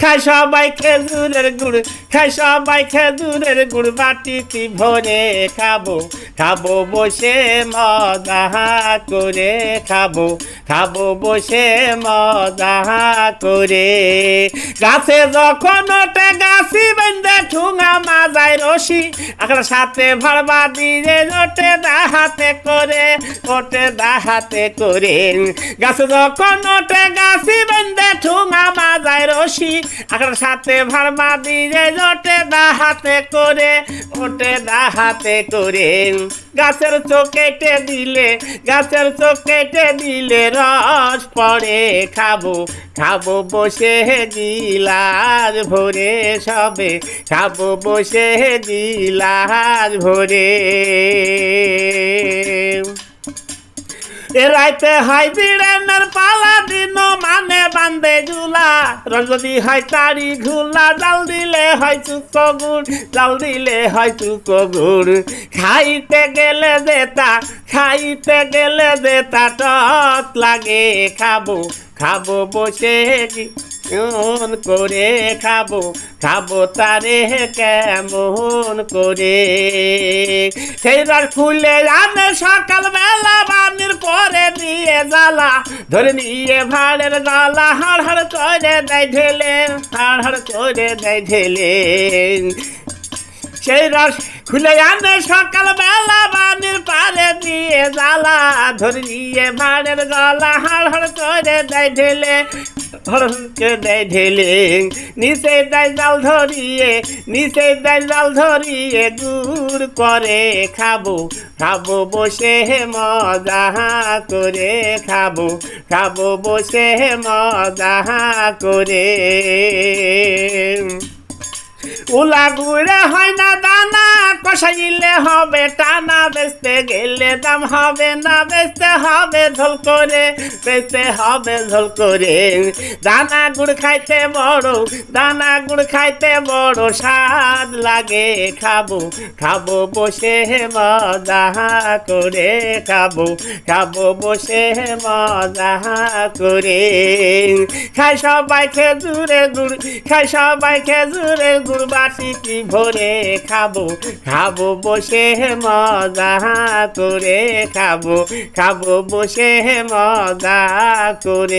খাই সবাই খেজুরের গুড় খাই সবাই খেজুরের গুড়, বাটিতে ভরে খাব খাব বসে মজা করে খাব। খাব বসে মজা করে। গাছে যখন গাছি বেঁধে ঠুঙা মাজায় রশি। একটা সাথে ভাড়বা দিয়ে ওঠে দাহাতে করে, ওঠে দাহাতে করে। গাছে যখন গাছি বেঁধে ঠুঙা মাজায় রশি। একটা সাথে ভাড়বা দিয়ে ওঠে দাহাতে করে, ওঠে দাহাতে করে। গাছের চোখ কেটে দিলে, গাছের চোখ কেটে দিলে রস পড়ে। খাব খাব বসে দিলার ভরে সবে। খাব বসে দিলার ভোরে। এ রাইতে হয় বিড়ানোর পালা দিন মানে বান্ধে ঝুলা। রজদি হয় তারি ঘুলা, জাল দিলে হয় চুকো গুড়, জাল দিলে হয় চুকো গুড়। খাইতে গেলে দেতা খাইতে গেলে দেতা টক লাগে, খাব খাব বসে কেমন করে খাব? খাব তারে কেমন করে? সেইবার ফুলে আনে সকাল বেলা বানির পরে দিয়ে জ্বালা, ধরে নিয়ে ভাড়ের গলা হাড় হাড় করে দেয় ঢেলে, হাড় হাড় করে দেয় ঢেলে। সেই রস খুলে আনে সকাল বেলা বানির পারে দিয়ে জ্বালা, ধরে নিয়ে ভাড়ের গলা হাড় হাড় করে দেয় ঢেলে। হরকে দেয় ঢেলে নিচে দেয় জাল ধরিয়ে, নিচে দেয় জাল ধরিয়ে দূর করে খাব খাব বসে মজা করে খাব খাব বসে মজা করে। উলা গুড়ে হয় না দানা, কষাইলে হবে টানা, বেচতে গেলে দাম হবে না, বেচতে হবে ঝোল করে, বেচতে হবে ঝোল করে। দানা গুড় খাইতে বড়, দানা গুড় খাইতে বড় স্বাদ লাগে। খাব খাব বসে মজা করে, খাব খাব বসে মজা করে। খাই সবাই খেজুরে গুড় খাই সবাই খেজুরে গুড় বাটিটি ভরে খাব? খাব বসে মজা করে খাব। খাব বসে মজা করে